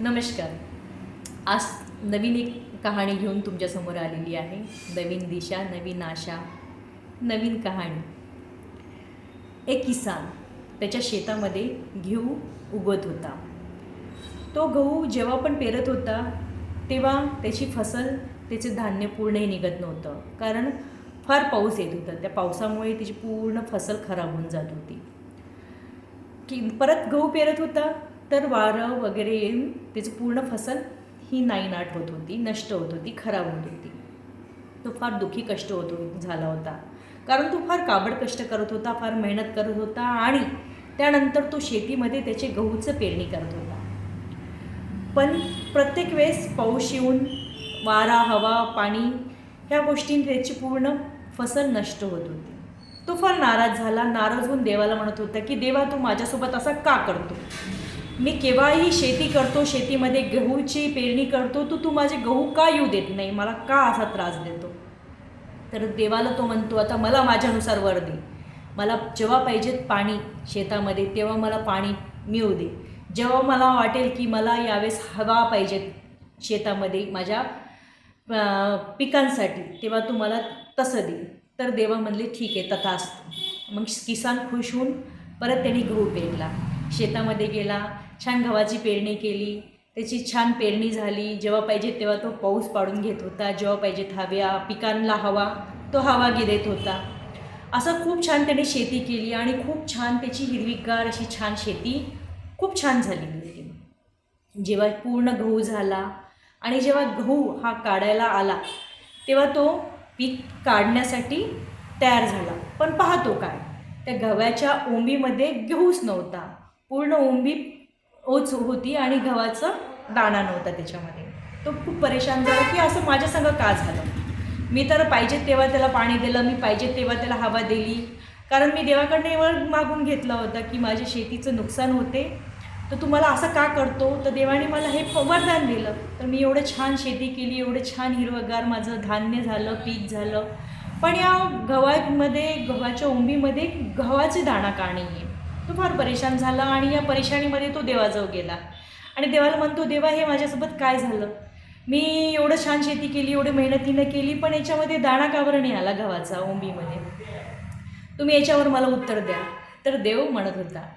नमस्कार. आज नवीन एक कहाणी घेऊन तुमच्यासमोर आलेली आहे. नवीन दिशा नवीन आशा नवीन कहाणी. एक किसान त्याच्या शेतामध्ये घेऊ उगवत होता. तो गहू जेव्हा पण पेरत होता तेव्हा त्याची फसल त्याचे धान्य पूर्णही निघत नव्हतं. कारण फार पाऊस येत होता. त्या पावसामुळे त्याची पूर्ण फसल खराब होऊन जात होती. की परत गहू पेरत होता तर वारं वगैरे येऊन त्याची पूर्ण फसल ही नाईनाट होत होती नष्ट होत होती खराब होत होती. तो फार दुःखी कष्ट होत झाला होता. कारण तो फार काबड कष्ट करत होता फार मेहनत करत होता आणि त्यानंतर तो शेतीमध्ये त्याचे गहूचं पेरणी करत होता. पण प्रत्येक वेळेस पाऊस येऊन वारा हवा पाणी ह्या गोष्टींनी त्याची पूर्ण फसल नष्ट होत होती. तो फार नाराज झाला नाराज होऊन देवाला म्हणत होता की देवा तू माझ्यासोबत असा का करतो? मी केव्हाही शेती करतो शेतीमध्ये गहूची पेरणी करतो तू तू माझे गहू का येऊ देत नाही? मला का असा त्रास देतो? तर देवाला तो म्हणतो आता मला माझ्यानुसार वर दे. मला जेव्हा पाहिजेत पाणी शेतामध्ये तेव्हा मला पाणी मिळू दे. जेव्हा मला वाटेल की मला यावेळेस हवा पाहिजेत शेतामध्ये माझ्या पिकांसाठी तेव्हा तू मला तसं दे. तर देवा म्हणले ठीक आहे तथास्त मग किसान खुश होऊन परत त्यांनी गहू पेरला. शेतामध्ये गेला छान गव्हाची पेरणी केली. त्याची छान पेरणी झाली. जेव्हा पाहिजे तेव्हा तो पाऊस पाडून घेत होता. जेव्हा पाहिजे हव्या पिकांना हवा तो हवा देत होता. असं खूप छान त्याने शेती केली आणि खूप छान त्याची हिरवीगार अशी छान शेती खूप छान झालेली होती. जेव्हा पूर्ण गहू झाला आणि जेव्हा गहू हा काढायला आला तेव्हा तो पीक काढण्यासाठी तयार झाला. पण पाहतो काय? त्या गव्हाच्या ओंबीमध्ये गहूच नव्हता. पूर्ण ओंबी ओच होती आणि गव्हाचं दाणा नव्हता त्याच्यामध्ये. तो खूप परेशान झाला की असं माझ्या संग का झालं? मी तर पाहिजे तेव्हा त्याला पाणी दिलं मी पाहिजे तेव्हा त्याला हवा दिली. कारण मी देवाकडनं एवढं मागून घेतलं होतं की माझ्या शेतीचं नुकसान होते. तर तुम्हाला असं का करतो? तर देवाने मला हे वरदान दिलं. तर मी एवढं छान शेती केली एवढं छान हिरवगार माझं धान्य झालं पीक झालं. पण या गव्हामध्ये गव्हाच्या ओंबीमध्ये गव्हाचे दाणा का नाही आहे तो फार परेशान झाला आणि या परेशानीमध्ये तो देवाजवळ गेला. आणि देवाला म्हणतो देवा हे माझ्यासोबत काय झालं? मी एवढं छान शेती केली एवढी मेहनतीनं केली पण याच्यामध्ये दाणा का नाही आला गव्हाचा ओंबीमध्ये? तुम्ही याच्यावर मला उत्तर द्या. तर देव म्हणत होता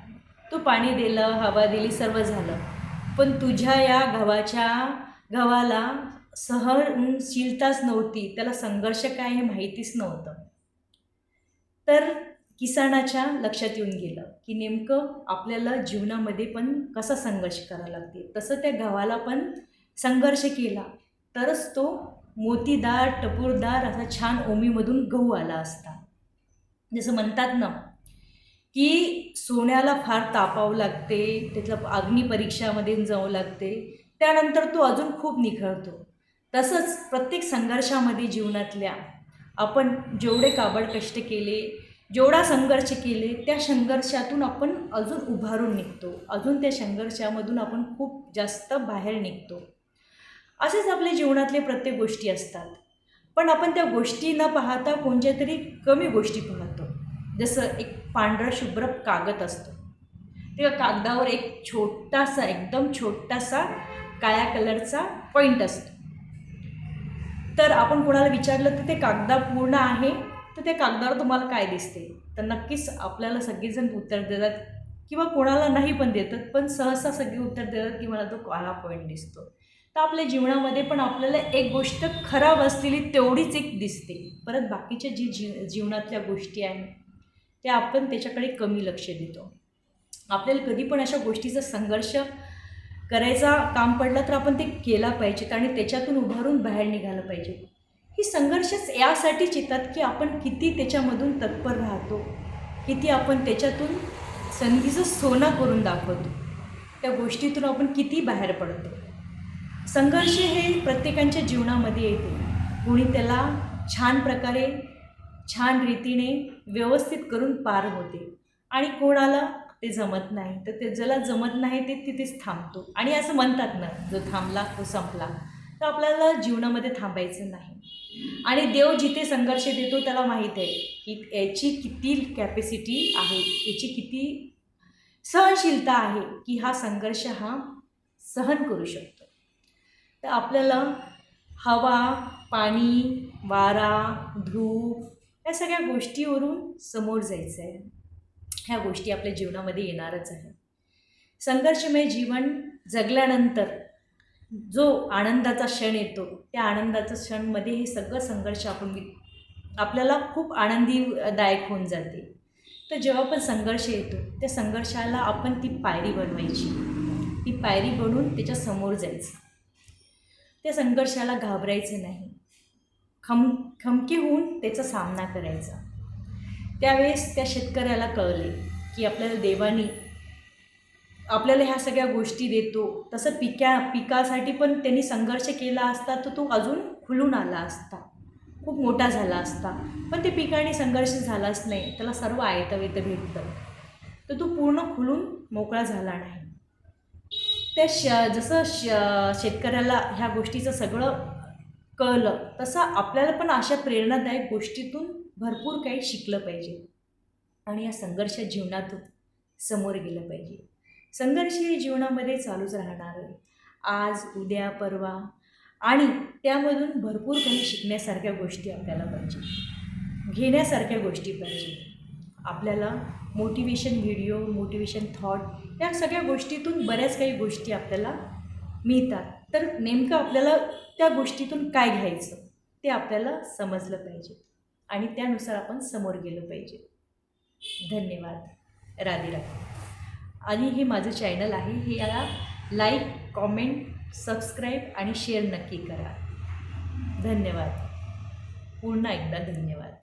तू पाणी दिलं हवा दिली सर्व झालं. पण तुझ्या या गव्हाच्या गव्हाला सहनशीलताच नव्हती. त्याला संघर्ष काय हे माहितीच नव्हतं. तर किसानाच्या लक्षात येऊन गेलं की नेमकं आपल्याला जीवनामध्ये पण कसा संघर्ष करावा लागते? तसं त्या गव्हाला पण संघर्ष केला. तरच तो मोतीदार टपूरदार असा छान ओमीमधून गहू आला असता. जसं म्हणतात ना की सोन्याला फार तापावं लागते त्यातलं अग्निपरीक्षामध्ये जावं लागते त्यानंतर तो अजून खूप निखळतो. तसंच प्रत्येक संघर्षामध्ये जीवनातल्या आपण जेवढे काबड कष्ट केले जेवढा संघर्ष केले त्या संघर्षातून आपण अजून उभारून निघतो. अजून त्या संघर्षामधून आपण खूप जास्त बाहेर निघतो. असेच आपल्या जीवनातले प्रत्येक गोष्टी असतात. पण आपण त्या गोष्टी न पाहता कोणत्या तरी कमी गोष्टी पाहतो. जसं एक पांढरा शुभ्र कागद असतो. त्या कागदावर एक छोटासा एकदम छोटासा काळ्या कलरचा पॉईंट असतो. तर आपण कोणाला विचारलं तर ते कागदा पूर्ण आहे तर त्या कागदावर तुम्हाला काय दिसते? तर नक्कीच आपल्याला सगळेजण उत्तर देतात किंवा कोणाला नाही पण देतात पण सहसा सगळे उत्तर देतात की मला तो काळा पॉईंट दिसतो. तर आपल्या जीवनामध्ये पण आपल्याला एक गोष्ट खराब असलेली तेवढीच एक दिसते. परत बाकीच्या जी जी जीवनातल्या गोष्टी आहेत त्या आपण त्याच्याकडे कमी लक्ष देतो. आपल्याला कधी पण अशा गोष्टीचा संघर्ष करायचा काम पडला तर आपण ते केला पाहिजेत आणि त्याच्यातून उभारून बाहेर निघालं पाहिजे की संघर्षच यासाठीच येतात की आपण किती त्याच्यामधून तत्पर राहतो. किती आपण त्याच्यातून संधीचं सोनं करून दाखवतो. त्या गोष्टीतून आपण किती बाहेर पडतो. संघर्ष हे प्रत्येकांच्या जीवनामध्ये येते. कोणी त्याला छान प्रकारे छान रीतीने व्यवस्थित करून पार होते. आणि कोणाला ते जमत नाही. तर ते ज्याला जमत नाही ते तिथेच थांबतो. आणि असं म्हणतात ना जो थांबला तो संपला. तर आपल्याला जीवनामध्ये थांबायचं नाही. आणि देव जिथे संघर्ष देतो त्याला माहीत आहे की याची किती कॅपॅसिटी आहे याची किती सहनशीलता आहे की हा संघर्ष हा सहन करू शकतो. तर आपल्याला हवा पाणी वारा धूप या सगळ्या गोष्टीवरून समोर जायचं आहे. ह्या गोष्टी आपल्या जीवनामध्ये येणारच आहे. संघर्षमय जीवन जगल्यानंतर जो आनंदाचा क्षण येतो त्या आनंदाचा क्षणमध्ये हे सगळं संघर्ष आपण आपल्याला खूप आनंदीदायक होऊन जाते. तर जेव्हा पण संघर्ष येतो त्या संघर्षाला आपण ती पायरी बनवायची. ती पायरी बनवून त्याच्यासमोर जायचं. त्या संघर्षाला घाबरायचं नाही. खम खमकी होऊन त्याचा सामना करायचा. त्यावेळेस त्या शेतकऱ्याला कळले की आपल्याला देवानी आपल्याला ह्या सगळ्या गोष्टी देतो. तसं पिक्या पिकासाठी पण त्यांनी संघर्ष केला असता तर तो अजून खुलून आला असता. खूप मोठा झाला असता. पण ते पिकाने संघर्ष झालाच नाही. त्याला सर्व आयतं भेटतं. तर तो पूर्ण खुलून मोकळा झाला नाही. त्या श जसं श शेतकऱ्याला ह्या गोष्टीचं सगळं कळलं तसं आपल्याला पण अशा प्रेरणादायक गोष्टीतून भरपूर काही शिकलं पाहिजे. आणि या संघर्ष जीवनातून समोर गेलं पाहिजे. संघर्षीय जीवनामध्ये चालूच राहणार आहे. आज उद्या परवा आणि त्यामधून भरपूर काही शिकण्यासारख्या गोष्टी आपल्याला पाहिजे. घेण्यासारख्या गोष्टी पाहिजे. आपल्याला मोटिवेशन व्हिडिओ मोटिवेशन थॉट या सगळ्या गोष्टीतून बऱ्याच काही गोष्टी आपल्याला मिळतात. तर नेमकं आपल्याला त्या गोष्टीतून काय घ्यायचं ते आपल्याला समजलं पाहिजे आणि त्यानुसार आपण समोर गेलं पाहिजे. धन्यवाद. राधे राधे आणि हे माझं चॅनल आहे. हे याला लाईक कॉमेंट सबस्क्राईब आणि शेअर नक्की करा. धन्यवाद. पुन्हा एकदा धन्यवाद.